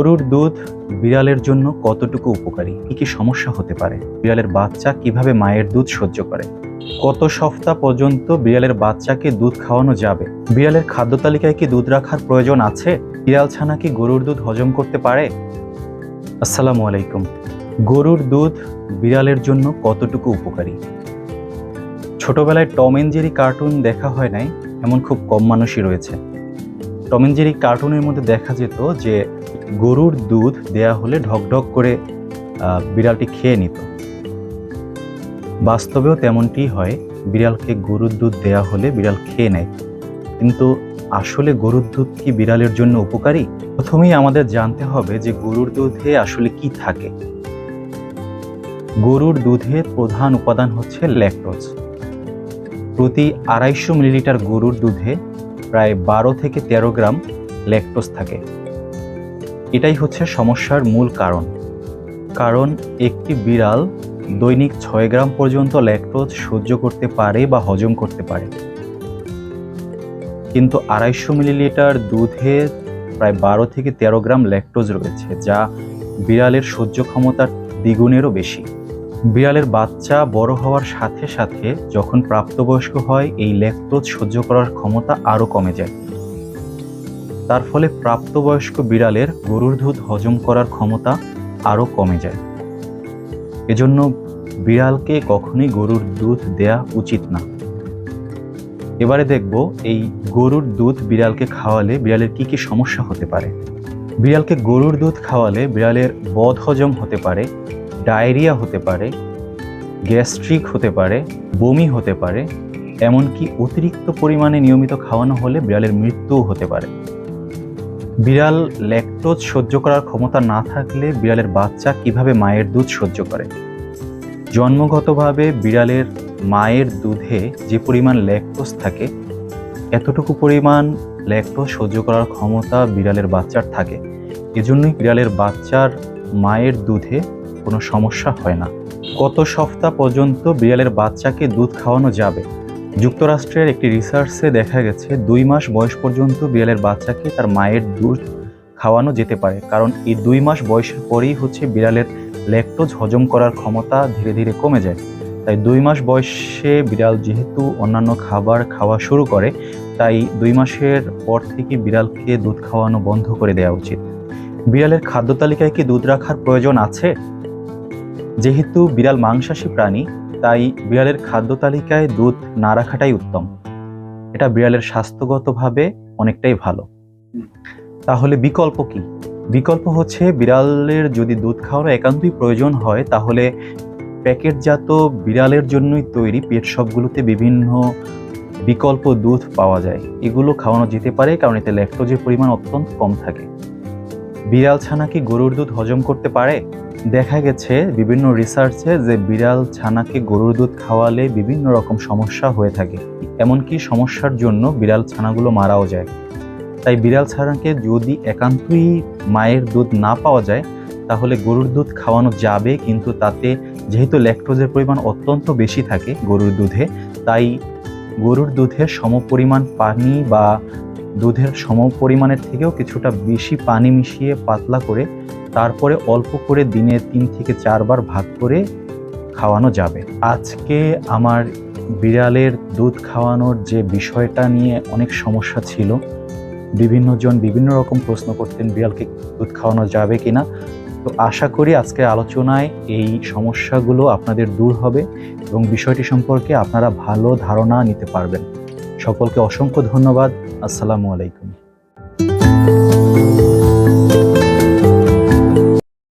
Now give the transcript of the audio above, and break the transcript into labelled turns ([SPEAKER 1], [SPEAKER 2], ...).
[SPEAKER 1] গরুর দুধ বিড়ালের জন্য কতটুকু উপকারী? কি কি সমস্যা হতে পারে? বিড়ালের বাচ্চা কীভাবে মায়ের দুধ সহ্য করে? কত সপ্তাহ পর্যন্ত বিড়ালের বাচ্চাকে দুধ খাওয়ানো যাবে? বিড়ালের খাদ্য তালিকায় কি দুধ রাখার প্রয়োজন আছে? বিড়াল ছানা কি গরুর দুধ হজম করতে পারে? আসসালামু আলাইকুম। গরুর দুধ বিড়ালের জন্য কতটুকু উপকারী? ছোটবেলায় টম এন্ড জেরি কার্টুন দেখা হয় নাই, এমন খুব কম মানুষই রয়েছে। টম এন্ড জেরি কার্টুনের মধ্যে দেখা যেত যে গরুর দুধ দেয়া হলে ঢকঢক করে বিড়ালটি খেয়ে নিত। বাস্তবেও তেমনটি হয়, বিড়ালকে গরুর দুধ দেয়া হলে বিড়াল খেয়ে নেয়। কিন্তু আসলে গরুর দুধ কি বিড়ালের জন্য উপকারী? প্রথমেই আমাদের জানতে হবে যে গরুর দুধে আসলে কি থাকে। গরুর দুধের প্রধান উপাদান হচ্ছে ল্যাকটোজ। প্রতি আড়াইশো মিলিলিটার গরুর দুধে প্রায় বারো থেকে তেরো গ্রাম ল্যাকটোজ থাকে। এটাই হচ্ছে সমস্যার মূল কারণ। কারণ একটি বিড়াল দৈনিক ছয় গ্রাম পর্যন্ত ল্যাকটোজ সহ্য করতে পারে বা হজম করতে পারে। কিন্তু আড়াইশো মিলিলিটার দুধে প্রায় বারো থেকে তেরো গ্রাম ল্যাকটোজ রয়েছে, যা বিড়ালের সহ্য ক্ষমতার দ্বিগুণেরও বেশি। বিড়ালের বাচ্চা বড় হওয়ার সাথে সাথে যখন প্রাপ্তবয়স্ক হয়, এই ল্যাকটোজ সহ্য করার ক্ষমতা আরও কমে যায়। তার ফলে প্রাপ্তবয়স্ক বিড়ালের গরুর দুধ হজম করার ক্ষমতা আরও কমে যায়। এজন্য বিড়ালকে কখনোই গরুর দুধ দেয়া উচিত না। এবারে দেখব এই গরুর দুধ বিড়ালকে খাওয়ালে বিড়ালের কি কি সমস্যা হতে পারে। বিড়ালকে গরুর দুধ খাওয়ালে বিড়ালের বদ হজম হতে পারে ডায়রিয়া হতে পারে, গ্যাস্ট্রিক হতে পারে, বমি হতে পারে, এমনকি অতিরিক্ত পরিমাণে নিয়মিত খাওয়ানো হলে বিড়ালের মৃত্যুও হতে পারে। বিড়াল ল্যাকটোজ সহ্য করার ক্ষমতা না থাকলে বিড়ালের বাচ্চা কীভাবে মায়ের দুধ সহ্য করে? জন্মগতভাবে বিড়ালের মায়ের দুধে যে পরিমাণ ল্যাকটোজ থাকে, এতটুকু পরিমাণ ল্যাকটোজ সহ্য করার ক্ষমতা বিড়ালের বাচ্চার থাকে। এজন্যই বিড়ালের বাচ্চার মায়ের দুধে কোনো সমস্যা হয় না। কত সপ্তাহ পর্যন্ত বিড়ালের বাচ্চাকে দুধ খাওয়ানো যাবে? যুক্তরাষ্ট্রের একটি রিসার্চে দেখা গেছে, দুই মাস বয়স পর্যন্ত বিড়ালের বাচ্চাকে তার মায়ের দুধ খাওয়ানো যেতে পারে। কারণ এই দুই মাস বয়সের পরেই হচ্ছে বিড়ালের ল্যাকটোজ হজম করার ক্ষমতা ধীরে ধীরে কমে যায়। তাই দুই মাস বয়সে বিড়াল যেহেতু অন্যান্য খাবার খাওয়া শুরু করে, তাই দুই মাসের পর থেকে বিড়ালকে দুধ খাওয়ানো বন্ধ করে দেওয়া উচিত। বিড়ালের খাদ্য তালিকায় কি দুধ রাখার প্রয়োজন আছে? যেহেতু বিড়াল মাংসাশী প্রাণী, তাই বিড়ালের খাদ্য তালিকায় দুধ না রাখাটাই উত্তম। এটা বিড়ালের স্বাস্থ্যগতভাবে অনেকটাই ভালো। তাহলে বিকল্প কি? বিকল্প হচ্ছে বিড়ালের যদি দুধ খাওয়ানো একান্তই প্রয়োজন হয়, তাহলে প্যাকেটজাত বিড়ালের জন্যই তৈরি পেট সবগুলোতে বিভিন্ন বিকল্প দুধ পাওয়া যায়। এগুলো খাওয়ানো যেতে পারে, কারণ এতে ল্যাকটোজের পরিমাণ অত্যন্ত কম থাকে। বিড়াল ছানা কি গরুর দুধ হজম করতে পারে? দেখা গেছে বিভিন্ন রিসার্চে যে বিড়াল ছানাকে গরুর দুধ খাওয়ালে বিভিন্ন রকম সমস্যা হয়ে থাকে। এমনকি সমস্যার জন্য বিড়াল ছানাগুলো মারাও যায়। তাই বিড়াল ছানাকে যদি একান্তই মায়ের দুধ না পাওয়া যায়, তাহলে গরুর দুধ খাওয়ানো যাবে, কিন্তু তাতে যেহেতু ল্যাকটোজের পরিমাণ অত্যন্ত বেশি থাকে গরুর দুধে, তাই গরুর দুধের সমপরিমাণ পানি বা দুধের সম পরিমাণের থেকেও কিছুটা বেশি পানি মিশিয়ে পাতলা করে তারপরে অল্প করে দিনে তিন থেকে চারবার ভাগ করে খাওয়ানো যাবে। আজকে আমার বিড়ালের দুধ খাওয়ানোর যে বিষয়টা নিয়ে অনেক সমস্যা ছিল বিভিন্ন জন বিভিন্ন রকম প্রশ্ন করতেন বিড়ালকে দুধ খাওয়ানো যাবে কি না তো আশা করি আজকে আলোচনায় এই সমস্যাগুলো আপনাদের দূর হবে এবং বিষয়টি সম্পর্কে আপনারা ভালো ধারণা নিতে পারবেন। সকলকে অসংখ্য ধন্যবাদ। আসসালামু আলাইকুম।